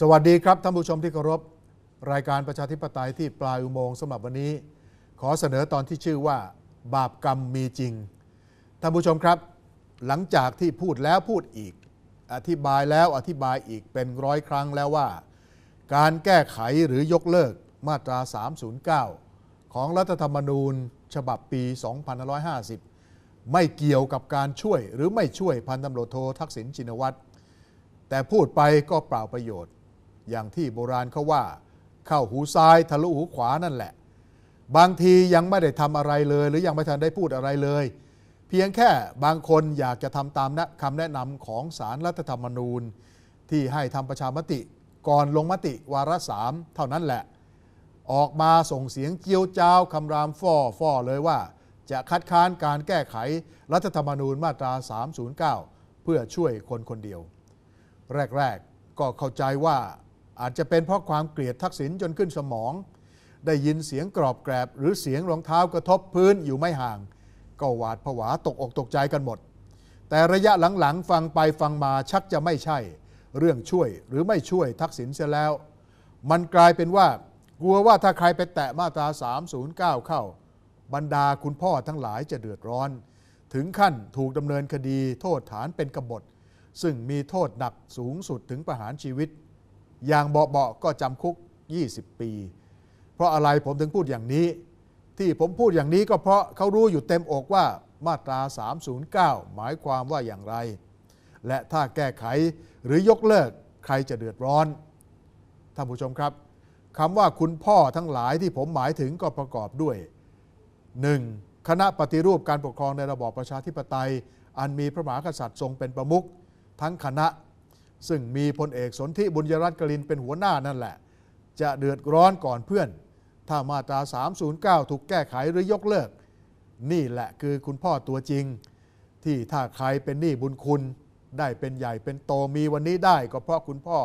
สวัสดีครับท่านผู้ชมที่เคารพ รายการประชาธิปไตยที่ปลายอุโมงค์สำหรับวันนี้ ขอเสนอตอนที่ชื่อว่า บาปกรรมมีจริง ท่านผู้ชมครับ หลังจากที่พูดแล้วพูดอีก อธิบายแล้วอธิบายอีกเป็นร้อยครั้งแล้วว่า การแก้ไขหรือยกเลิกมาตรา 309 ของรัฐธรรมนูญ ฉบับปี 2550 ไม่เกี่ยวกับการช่วยหรือไม่ช่วยพันตำรวจโททักษิณชินวัตรแต่พูดไปก็เปล่าประโยชน์ อย่างที่โบราณเขาว่า เข้าหูซ้ายทะลุหูขวานั่นแหละ บางทียังไม่ได้ทำอะไรเลย หรือยังไม่ทันได้พูดอะไรเลย เพียงแค่บางคนอยากจะทำตามนะคำแนะนำของสารรัฐธรรมนูญ ที่ให้ทำประชามติ ก่อนลงมติวาระสามเท่านั้นแหละ ออกมาส่งเสียงเจียวจ้าวคำรามฟ่อฟ่อเลยว่า จะคัดค้านการแก้ไขรัฐธรรมนูญมาตรา 309 เพื่อช่วยคนคนเดียว แรก ๆ ก็เข้าใจว่า อาจจะเป็นเพราะความเกลียดทักษิณจนขึ้นสมอง ได้ยินเสียงกรอบแกรบ หรือเสียงรองเท้ากระทบพื้นอยู่ไม่ห่าง ก็หวาดผวาตกอกตกใจกันหมด แต่ระยะหลังๆ ฟังไปฟังมาชักจะไม่ใช่ เรื่องช่วยหรือไม่ช่วยทักษิณเสียแล้ว มันกลายเป็นว่ากลัวว่าถ้าใครไปแตะมาตรา 309 เข้า บรรดาคุณพ่อทั้งหลายจะเดือดร้อน ถึงขั้นถูกดำเนินคดีโทษฐานเป็นกบฏ ซึ่งมีโทษหนักสูงสุดถึงประหารชีวิต อย่างเบาๆก็จำคุก 20 ปี เพราะอะไรผมถึงพูดอย่างนี้ ที่ผมพูดอย่างนี้ก็เพราะเขารู้อยู่เต็มอกว่ามาตรา 309 หมายความว่าอย่างไร และถ้าแก้ไขหรือยกเลิกใครจะเดือดร้อน ท่านผู้ชมครับคำว่าคุณพ่อทั้งหลายที่ผมหมายถึงก็ประกอบด้วย 1. คณะปฏิรูปการปกครองในระบอบประชาธิปไตย อันมีพระมหากษัตริย์ทรงเป็นประมุขทั้งคณะ ซึ่งมีพลเอกสนธิบุญยรัตน์กลินเป็นหัวหน้านั่นแหละ จะเดือดร้อนก่อนเพื่อน ถ้ามาตรา 309 ถูกแก้ไขหรือยกเลิก นี่แหละคือคุณพ่อตัวจริง ที่ถ้าใครเป็นหนี้บุญคุณ ได้เป็นใหญ่เป็นโตมีวันนี้ได้ก็เพราะคุณพ่อ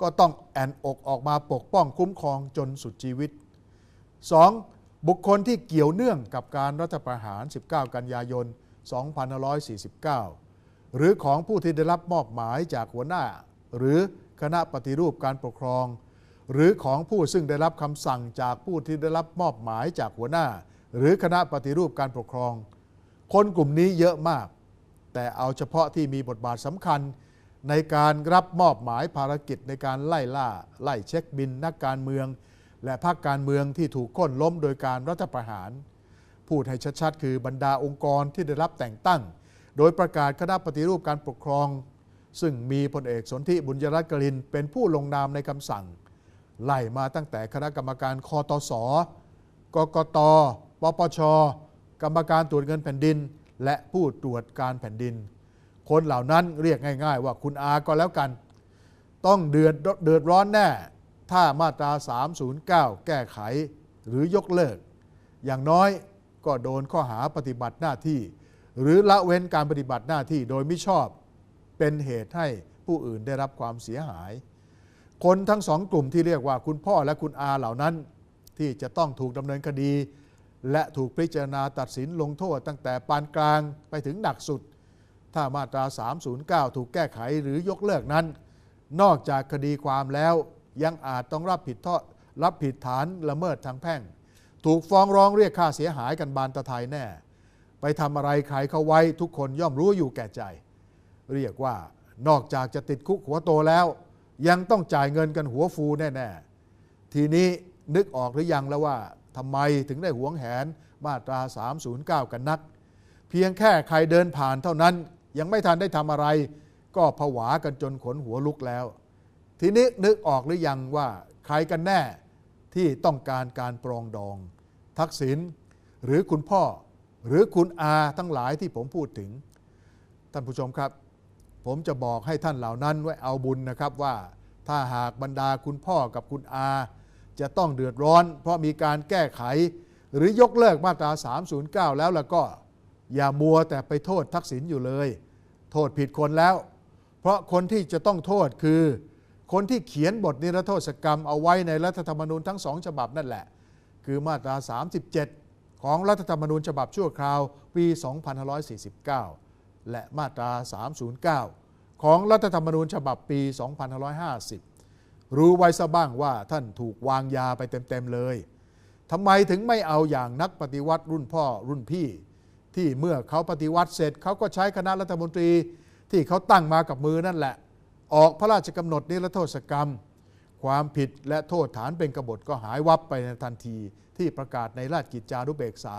ก็ต้องแอนอกออกมาปกป้องคุ้มครองจนสุดชีวิต 2. บุคคลที่เกี่ยวเนื่องกับการรัฐประหาร 19 กันยายน 2549 หรือของผู้ที่ได้รับมอบหมายจากหัวหน้า หรือคณะปฏิรูปการปกครอง หรือของผู้ซึ่งได้รับคำสั่งจากผู้ที่ได้รับมอบหมายจากหัวหน้า หรือคณะปฏิรูปการปกครอง คนกลุ่มนี้เยอะมาก แต่เอาเฉพาะที่มีบทบาทสำคัญ ในการรับมอบหมายภารกิจในการไล่ล่า ไล่เช็คบินนักการเมือง และพรรคการเมืองที่ถูกก้นล้มโดยการรัฐประหาร พูดให้ชัดๆ คือบรรดาองค์กรที่ได้รับแต่งตั้ง โดยประกาศคณะปฏิรูปการปกครอง ซึ่งมีพลเอกสนธิบุญยรัตน์กลินเป็นผู้ลงนามในคำสั่ง ไล่มาตั้งแต่คณะกรรมการคอตสกกตปปช กรรมการตรวจเงินแผ่นดิน และผู้ตรวจการแผ่นดิน คนเหล่านั้นเรียกง่าย ๆ ว่าคุณอาก็แล้วกัน ต้องเดือดเดือดร้อนแน่ ถ้ามาตรา 309 แก้ไขหรือยกเลิก อย่างน้อยก็โดนข้อหาปฏิบัติหน้าที่ หรือละเว้นการปฏิบัติหน้าที่โดยมิชอบเป็นเหตุให้ผู้อื่นได้รับความเสียหาย คนทั้งสองกลุ่มที่เรียกว่าคุณพ่อและคุณอาเหล่านั้น ที่จะต้องถูกดำเนินคดี และถูกพิจารณาตัดสินลงโทษ ตั้งแต่ปานกลางไปถึงหนักสุด ถ้ามาตรา 309 ถูกแก้ไขหรือยกเลิกนั้น นอกจากคดีความแล้วยังอาจต้องรับผิดทอรับผิดฐานละเมิดทางแพ่ง ถูกฟ้องร้องเรียกค่าเสียหายกันบานตะไทยแน่ ไปทำอะไรใครเขาไว้ทุกคนย่อมรู้อยู่แก่ใจ เรียกว่านอกจากจะติดคุกหัวโตแล้ว ยังต้องจ่ายเงินกันหัวฟูแน่ ๆ ทีนี้นึกออกหรือยังแล้วว่าทำไมถึงได้หวงแหนมาตรา 309 กันนัก เพียงแค่ใครเดินผ่านเท่านั้นยังไม่ทันได้ทำอะไร ก็ผวากันจนขนหัวลุกแล้ว ทีนี้นึกออกหรือยังว่าใครกันแน่ที่ต้องการการปรองดอง ทักษิณหรือคุณพ่อ หรือคุณอาทั้งหลายที่ผมพูดถึง ท่านผู้ชมครับ ผมจะบอกให้ท่านเหล่านั้นไว้เอาบุญนะครับว่าถ้าหากบรรดาคุณพ่อกับคุณอา จะต้องเดือดร้อน เพราะมีการแก้ไข หรือยกเลิกมาตรา 309 แล้วแล้วก็อย่ามัวแต่ไปโทษทักษิณอยู่เลย โทษผิดคนแล้ว เพราะคนที่จะต้องโทษคือ คนที่เขียนบทนิรโทษกรรมเอาไว้ในรัฐธรรมนูญทั้งสองฉบับนั่นแหละ คือมาตรา 37 ของรัฐธรรมนูญฉบับชั่วคราวปี 2549 และมาตรา 309 ของรัฐธรรมนูญฉบับปี 2550 รู้ไว้ซะบ้างว่าท่านถูกวางยาไปเต็ม ๆ เลยทำไมถึงไม่เอาอย่างนักปฏิวัติรุ่นพ่อรุ่นพี่ ที่เมื่อเขาปฏิวัติเสร็จเขาก็ใช้คณะรัฐมนตรีที่เขาตั้งมากับมือนั่นแหละ ออกพระราชกำหนดนิรโทษกรรม ความผิดและโทษฐานเป็นกบฏก็หายวับไปในทันทีที่ประกาศในราชกิจจานุเบกษา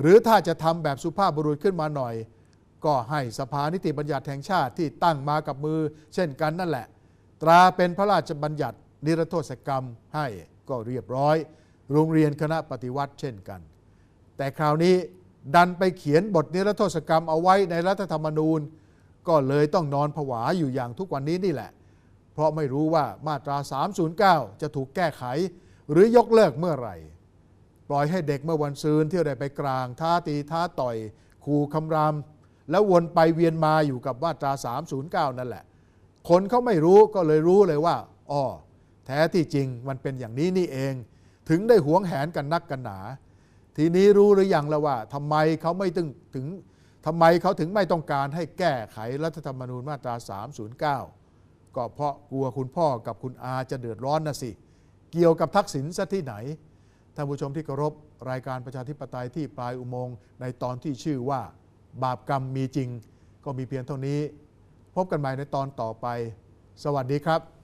หรือถ้าจะทำแบบสุภาพบุรุษขึ้นมาหน่อย ก็ให้สภานิติบัญญัติแห่งชาติที่ตั้งมากับมือ เช่นกันนั่นแหละ ตราเป็นพระราชบัญญัตินิรโทษกรรมให้ก็เรียบร้อย โรงเรียนคณะปฏิวัติเช่นกัน แต่คราวนี้ดันไปเขียนบทนิรโทษกรรมเอาไว้ในรัฐธรรมนูญ ก็เลยต้องนอนผวาอยู่อย่างทุกวันนี้นี่แหละ ราะไม่รู้ว่ามาตรา 309 จะถูกแก้ไข หรือยกเลิกเมื่อไหร่ ปล่อยให้เด็กเมื่อวันซืนเที่ยวได้ไปกลาง ท้าตีท้าต่อยขู่คำราม แล้ววนไปเวียนมาอยู่กับมาตรา 309 นั่นแหละ คนเขาไม่รู้ก็เลยรู้เลยว่าอ๋อแท้ที่จริงมันเป็นอย่างนี้นี่เอง ถึงได้หวงแหนกันนักกันหนา ทีนี้รู้หรือยังแล้วว่าทำไมเขาไม่ถึงถึงทำไมเขาถึงไม่ต้องการให้แก้ไขรัฐธรรมนูญมาตรา 309 ก็เพราะกลัวคุณพ่อกับคุณอาจะเดือดร้อนนะสิ เกี่ยวกับทักษิณซะที่ไหน ท่านผู้ชมที่เคารพรายการประชาธิปไตยที่ปลายอุโมงค์ในตอนที่ชื่อว่า บาปกรรมมีจริง ก็มีเพียงเท่านี้ พบกันใหม่ในตอนต่อไป สวัสดีครับ